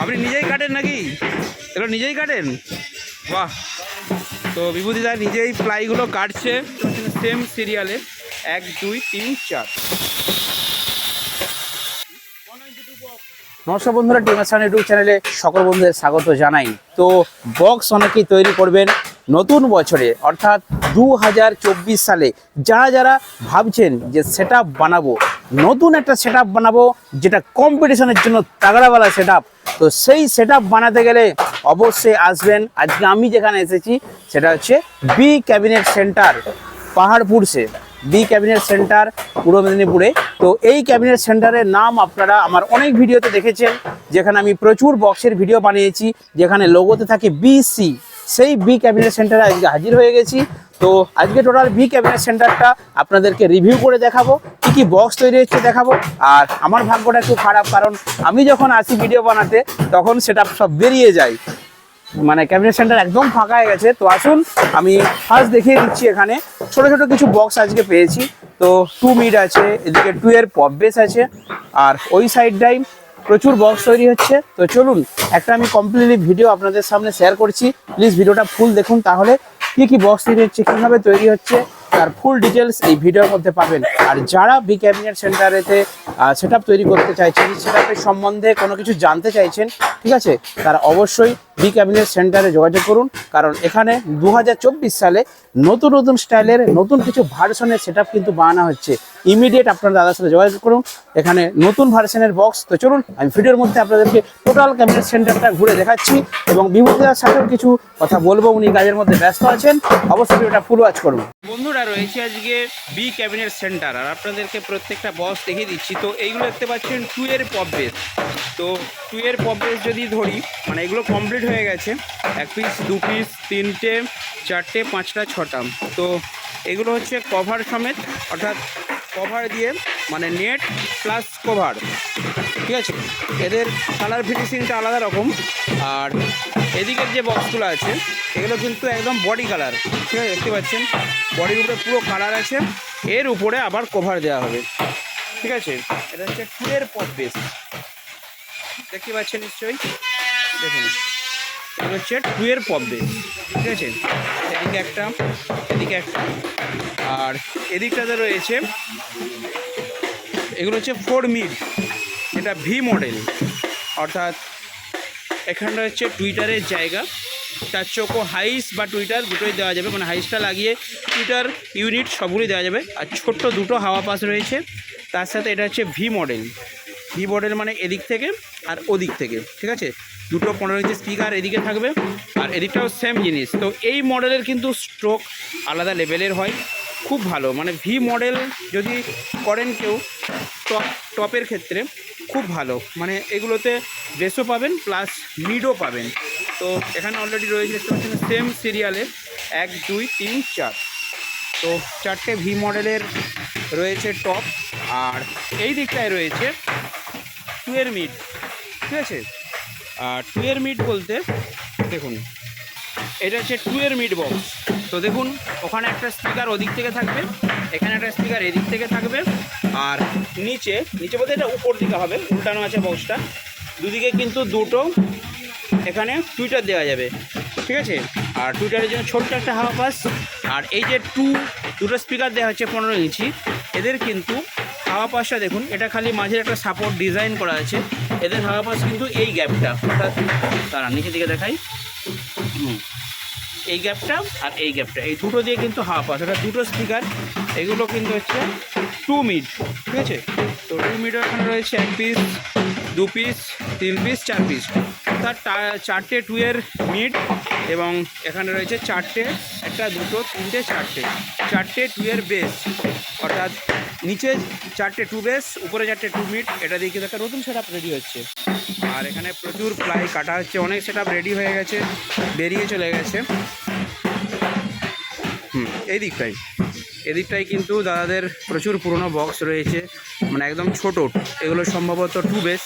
আপনি নিজেই কাটেন নাকি? এগুলো নিজেই কাটেন? বাহ। তো বিভূতিদা নিজেই প্লাইগুলো কাটছে। সেম সিরিয়ালে। এক, দুই, তিন, চার। নমস্কার বন্ধুরা টিমাসান ইউটিউব চ্যানেলে সকল বন্ধুদের স্বাগত জানাই। তো বক্স অনেকেই তৈরি করবেন নতুন বছরে, অর্থাৎ দু হাজার চব্বিশ সালে। যারা যারা ভাবছেন যে সেট বানাবো নতুন একটা সেট বানাবো, যেটা কম্পিটিশনের জন্য তাগড়াওয়ালা সেট তো সেই সেট বানাতে গেলে অবশ্যই আসবেন। আজকে আমি যেখানে এসেছি, সেটা হচ্ছে বি ক্যাবিনেট সেন্টার পাহাড়পুরসে বি ক্যাবিনেট সেন্টার পূর্ব মেদিনীপুরে। তো এই ক্যাবিনেট সেন্টারের নাম আপনারা আমার অনেক ভিডিওতে দেখেছেন, যেখানে আমি প্রচুর বক্সের ভিডিও বানিয়েছি, যেখানে লোগোতে থাকে বিসি সেই বি ক্যাবিনেট সেন্টারে আজকে হাজির হয়ে গেছি। তো আজকে টোটাল বি ক্যাবিনেট সেন্টারটা আপনাদেরকে রিভিউ করে দেখাবো। কি বক্স তৈরি হচ্ছে দেখাবো? আর আমার ভাগ্যটা একটু খারাপ, কারণ আমি যখন আসি ভিডিও বানাতে, তখন সেটা সব বেরিয়ে যায়। মানে ক্যাবিনেট সেন্টার একদম ফাঁকা হয়ে গেছে। তো আসুন, আমি ফার্স্ট দেখিয়ে দিচ্ছি এখানে। ছোট ছোট কিছু বক্স আজকে পেয়েছি। তো টু মিড আছে, এদিকে টু এর পপ বেস আছে। আর ওই সাইডটাই প্রচুর বক্স তৈরি হচ্ছে। তো চলুন, একটা আমি কমপ্লিটলি ভিডিও আপনাদের সামনে শেয়ার করছি। প্লিজ ভিডিওটা ফুল দেখুন, তাহলে কি কি বক্স তৈরি হচ্ছে, কীভাবে তৈরি হচ্ছে তার ফুল ডিটেলস এই ভিডিওর মধ্যে পাবেন। আর যারা বি ক্যাবিনেট সেন্টারেতে সেট তৈরি করতে চাইছেন সেট সম্বন্ধে কোনো কিছু জানতে চাইছেন, ঠিক আছে? তারা অবশ্যই বি ক্যাবিনেট সেন্টারে যোগাযোগ করুন, কারণ এখানে দু হাজার চব্বিশ সালে নতুন নতুন স্টাইলের নতুন কিছু ভার্সনের সেট কিন্তু বানানো হচ্ছে। ইমিডিয়েট আপনার দাদার সাথে যোগাযোগ করুন, এখানে নতুন ভার্সনের বক্স তো চলুন, আমি ভিডিওর মধ্যে আপনাদেরকে টোটাল ক্যাবিনেট সেন্টারটা ঘুরে দেখাচ্ছি এবং বিভূতিদার সাথেও কিছু কথা বলব, উনি কাজের মধ্যে ব্যস্ত আছেন। অবশ্যই ভিডিওটা ফুল ওয়াচ করুন। বন্ধুরা রয়েছে আজকে বি ক্যাবিনেট সেন্টার আর আপনাদেরকে প্রত্যেকটা বক্স দেখিয়ে দিচ্ছি। তো এইগুলো দেখতে পাচ্ছেন টু এর পপ বেস তো টু এর পপ বেস যদি ধরি মানে এগুলো কমপ্লিট হয়ে গেছে। এক পিস দু পিস তিনটে, চারটে, পাঁচটা, ছটা। তো এগুলো হচ্ছে কভার সমেত, অর্থাৎ কভার দিয়ে মানে নেট প্লাস কভার ঠিক আছে? এদের কালার ফিনিশিংটা আলাদা রকম। আর এদিকের যে বক্সগুলো আছে, এগুলো কিন্তু একদম বডি কালার ঠিক আছে? দেখতে পাচ্ছেন? বডির উপরে পুরো কালার আছে। এর উপরে আবার কভার দেওয়া হবে। ঠিক আছে? এটা হচ্ছে টুয়ের পপ বেস দেখতে পাচ্ছেন নিশ্চয়ই? দেখুন। এটা হচ্ছে টুয়ের বেস ঠিক আছে? এদিকে একটা এদিকে একটা। আর এদিকটাতে রয়েছে, এগুলো হচ্ছে ফোর মিড এটা ভি মডেল অর্থাৎ এখানটা হচ্ছে টুইটারের জায়গা। চার চোখো হাইস বা টুইটার দুটোই দেওয়া যাবে। মানে হাইসটা লাগিয়ে টুইটার ইউনিট সবগুলি দেওয়া যাবে। আর ছোট্ট দুটো হাওয়া পাস রয়েছে। তার সাথে এটা হচ্ছে ভি মডেল ভি মডেল মানে এদিক থেকে আর ওদিক থেকে, ঠিক আছে? দুটো পনেরো ইঞ্চি স্পিকার এদিকে থাকবে আর এদিকটাও সেম জিনিস। তো এই মডেলের কিন্তু স্ট্রোক আলাদা লেভেলের হয়, খুব ভালো। মানে ভি মডেল যদি করেন কেউ টপ টপের ক্ষেত্রে খুব ভালো। মানে এগুলোতে বেসও পাবেন প্লাস মিডও পাবেন। তো এখানে অলরেডি রয়েছে সেম সিরিয়ালে এক, দুই, তিন, চার। তো চারটে ভি মডেলের রয়েছে টপ আর এই দিকটায় রয়েছে টুয়ের মিড, ঠিক আছে? আর টুয়ের মিড বলতে, দেখুন, এটা হচ্ছে টুয়ের মিড বক্স। তো দেখুন, ওখানে একটা স্পিকার ওদিক থেকে থাকবে, এখানে একটা স্পিকার এদিক থেকে থাকবে, আর নিচে নিচে বলতে এটা উপর দিকে হবে, উল্টানো আছে বক্সটা। দুদিকে কিন্তু দুটো এখানে টুইটার দেওয়া যাবে, ঠিক আছে? আর টুইটারের জন্য ছোট্ট একটা হাওয়া পাস। আর এই যে টু, দুটো স্পিকার দেওয়া হচ্ছে পনেরো ইঞ্চি। এদের কিন্তু হাওয়া পাসটা দেখুন, এটা খালি মাঝের একটা সাপোর্ট ডিজাইন করা আছে। এদের হাওয়া পাস কিন্তু এই গ্যাপটা অর্থাৎ তারা নিচের দিকে দেখাই। এই গ্যাপটা আর এই গ্যাপটা এই দুটো দিয়ে কিন্তু হাওয়া পাস এটা দুটো স্পিকার এগুলো কিন্তু হচ্ছে টু মিড ঠিক আছে? তো টু মিডও এখানে রয়েছে এক পিস দু পিস তিন পিস চার পিস তার চারটে টুয়ের মিড এবং এখানে রয়েছে চারটে, একটা দুটো, তিনটে, চারটে। চারটে টুয়ের বেস অর্থাৎ নিচে চারটে টু বেস উপরে চারটে টু মিড এটা দিয়ে কিন্তু একটা নতুন সেট রেডি হচ্ছে আর এখানে প্রচুর প্লাই কাটা হচ্ছে, অনেক সেট রেডি হয়ে গেছে, বেরিয়ে চলে গেছে। হুম, এই দিকটাই। এদিকটাই কিন্তু দাদাদের প্রচুর পুরনো বক্স রয়েছে মানে একদম ছোট। এগুলো সম্ভবত টু বেস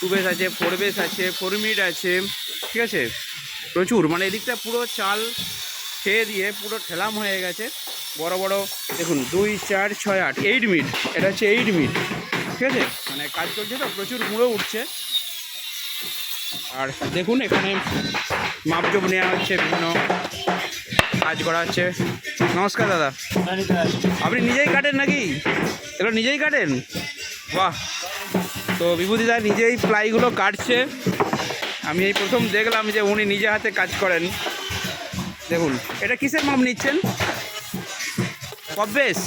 টু বেস আছে ফোর বেস আছে ফোর আছে, ঠিক আছে? প্রচুর মানে এদিকটা পুরো চাল খেয়ে দিয়ে পুরো ঠেলাম হয়ে গেছে। বড় বড়, দেখুন, দুই, চার, ছয়, আট এইট মিড এটা হচ্ছে এইট মিড ঠিক আছে? মানে কাজ চলছে তো, প্রচুর গুঁড়ো উঠছে। আর দেখুন, এখানে মাপজোপ নেওয়া হচ্ছে, বিভিন্ন কাজ করা হচ্ছে। নমস্কার, দাদা। আপনি নিজেই কাটেন নাকি? এগুলো নিজেই কাটেন? বাহ! তো বিভূতিদা নিজেই প্লাইগুলো কাটছে। আমি এই প্রথম দেখলাম যে উনি নিজে হাতে কাজ করেন। দেখুন, এটা কিসের মাপ নিচ্ছেন? কবেস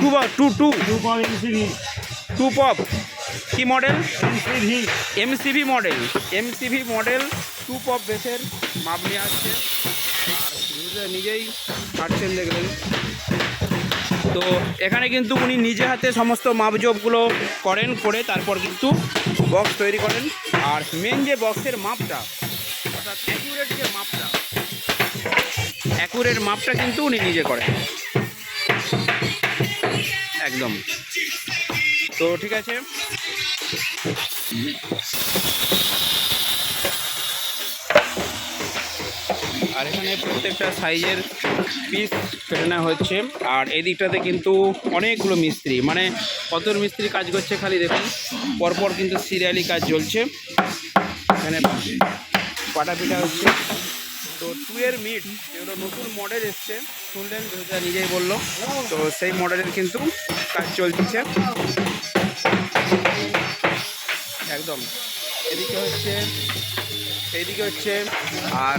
two two two. Two pop, কি model MCV model MCV model two pop বেসের মাপ নিয়ে আসছে নিজেই কাটছেন দেখলেন। তো এখানে কিন্তু উনি নিজে হাতে সমস্ত মাপজোপগুলো করেন, করে তারপর কিন্তু বক্স তৈরি করেন। আর মেন যে বক্সের মাপটা, অর্থাৎ অ্যাকুরেট যে মাপটা অ্যাকুরেট মাপটা কিন্তু উনি নিজে করেন। একদম। তো ঠিক আছে। আর এখানে প্রত্যেকটা সাইজের পিস নেওয়া হচ্ছে। আর এই দিকটাতে কিন্তু অনেকগুলো মিস্ত্রি। মানে কত মিস্ত্রি কাজ করছে খালি দেখুন। পরপর কিন্তু সিরিয়ালি কাজ চলছে। এখানে পাটা পিটা হচ্ছে। তো টু এর মিট যেগুলো নতুন মডেল এসছে, শুনলেন যেটা নিজেই বলল। তো সেই মডেলের কিন্তু কাজ চলছে। একদম। এদিকে হচ্ছে, এইদিকে হচ্ছে, আর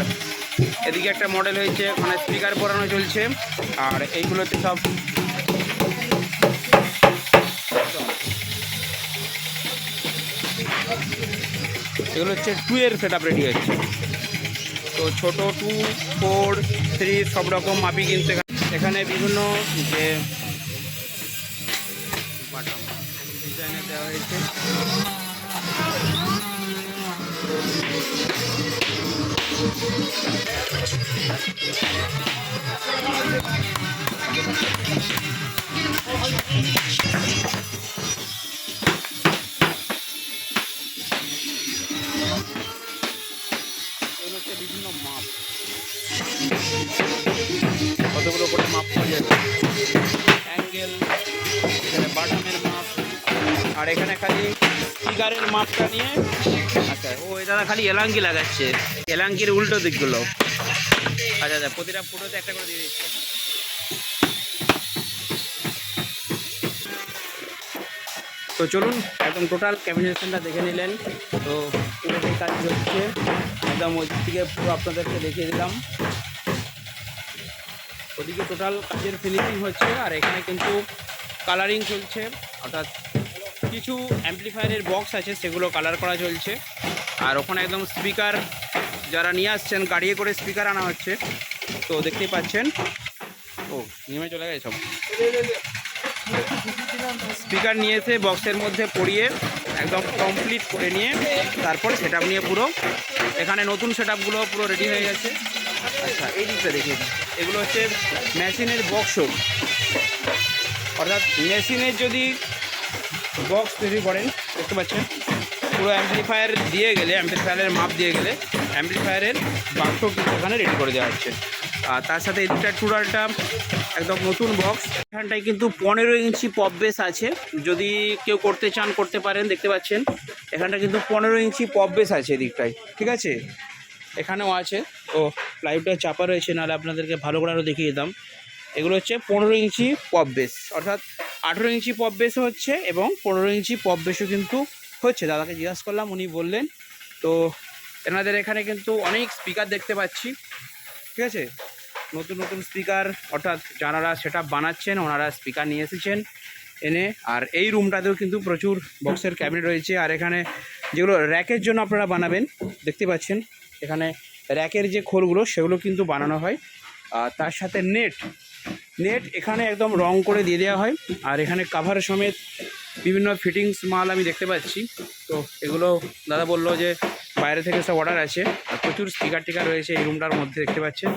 এদিকে একটা মডেল হয়েছে মানে স্পিকার পরানো চলছে, আর এইগুলোতে সব এগুলো হচ্ছে টু এর সেট আপ রেডি হচ্ছে তো ছোট টু ফোর থ্রি সব রকম মাপি কিন্তু এখানে- বিভিন্ন যে দেওয়া হয়েছে। এখানে খালি ফিগারের মাপটা নিয়ে আচ্ছা ও এটা খালি এলাঙ্কি লাগাচ্ছে। এলাঙ্কির উল্টো দিকগুলো। আচ্ছা আচ্ছা প্রতিটা ফুটোতে একটা করে দিয়ে দিচ্ছে। তো চলুন, একদম টোটাল ক্যাবিনেশনটা দেখে নিলেন। তো পুরোটাই কাজ হচ্ছে। একদম ওই দিকে পুরো আপনাদেরকে দেখিয়ে দিলাম। ওদিকে টোটাল কাজের ফিনিশিং হচ্ছে আর এখানে কিন্তু কালারিং চলছে। অর্থাৎ কিছু অ্যাম্পলিফায়ারের বক্স আছে, সেগুলো কালার করা চলছে। আর ওখানে একদম স্পিকার যারা নিয়ে আসছেন, গাড়িয়ে করে স্পিকার আনা হচ্ছে। তো দেখতেই পাচ্ছেন। ও, নেমে চলে গেছে সব। স্পিকার নিয়ে এসে বক্সের মধ্যে পড়িয়ে, একদম কমপ্লিট করে নিয়ে, তারপর সেট নিয়ে পুরো। এখানে নতুন সেট পুরো রেডি হয়ে গেছে। আচ্ছা এই দিকটা দিই। এগুলো হচ্ছে মেশিনের বক্স অর্থাৎ মেশিনের যদি বক্স তৈরি করেন, দেখতে পাচ্ছেন? পুরো অ্যাম্পলিফায়ার দিয়ে গেলে অ্যাম্পলিফায়ারের মাপ দিয়ে গেলে অ্যাম্পলিফায়ারের বাক্স কিন্তু এখানে রেডি করে দেওয়া হচ্ছে। আর তার সাথে এদিকটা টুরালটা একদম নতুন বক্স এখানটায় কিন্তু পনেরো ইঞ্চি পপ বেস আছে। যদি কেউ করতে চান, করতে পারেন, দেখতে পাচ্ছেন। এখানটা কিন্তু পনেরো ইঞ্চি পপ বেস আছে এদিকটায়। ঠিক আছে? এখানেও আছে। তো লাইভটা চাপা রয়েছে, নাহলে আপনাদেরকে ভালো করে আরও দেখিয়ে দিতাম। এগুলো হচ্ছে পনেরো ইঞ্চি পপ বেস অর্থাৎ আঠেরো ইঞ্চি পপ বেসও হচ্ছে এবং পনেরো ইঞ্চি পপ বেসও কিন্তু হচ্ছে। দাদাকে জিজ্ঞাসা করলাম, উনি বললেন, তো এনাদের এখানে কিন্তু অনেক স্পিকার দেখতে পাচ্ছি, ঠিক আছে? নতুন নতুন স্পিকার অর্থাৎ যারা সেটা বানাচ্ছেন, ওনারা স্পিকার নিয়ে এসেছেন এনে। আর এই রুমটাতেও কিন্তু প্রচুর বক্সের ক্যাবিনেট রয়েছে। আর এখানে যেগুলো র্যাকের জন্য আপনারা বানাবেন, দেখতে পাচ্ছেন, এখানে র্যাকের যে খোলগুলো, সেগুলো কিন্তু বানানো হয়। আর তার সাথে নেট নেট এখানে একদম রং করে দিয়ে দেওয়া হয়। আর এখানে কাভার সমেত বিভিন্ন ফিটিংস মাল আমি দেখতে পাচ্ছি। তো এগুলো দাদা বলল যে বাইরে থেকে সব অর্ডার আছে। প্রচুর স্পিকার টিকার রয়েছে এই রুমটার মধ্যে দেখতে পাচ্ছেন।